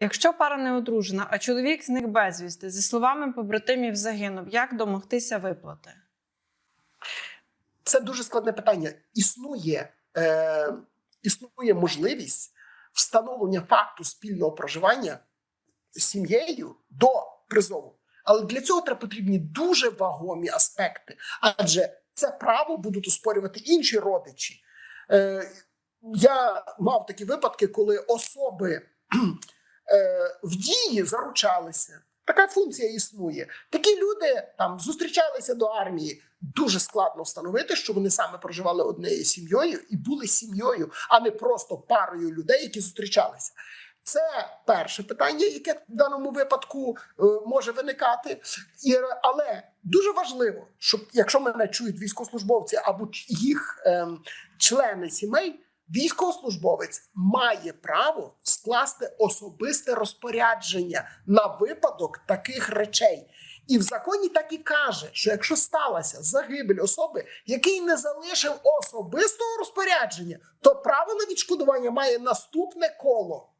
Якщо пара не одружена, а чоловік зник безвісти, зі словами побратимів загинув, як домогтися виплати? Це дуже складне питання. Існує, е, існує можливість встановлення факту спільного проживання сім'єю до призову. Але для цього треба потрібні дуже вагомі аспекти, адже це право будуть оспорювати інші родичі. Е, я мав такі випадки, коли особи в дії заручалися. Така функція існує. Такі люди там зустрічалися до армії. Дуже складно встановити, що вони саме проживали однією сім'єю і були сім'єю, а не просто парою людей, які зустрічалися. Це перше питання, яке в даному випадку е, може виникати. І, але дуже важливо, щоб якщо мене чують військовослужбовці або їх ем, члени сімей, військовослужбовець має право скласти особисте розпорядження на випадок таких речей. І в законі так і каже, що якщо сталася загибель особи, який не залишив особистого розпорядження, то право на відшкодування має наступне коло.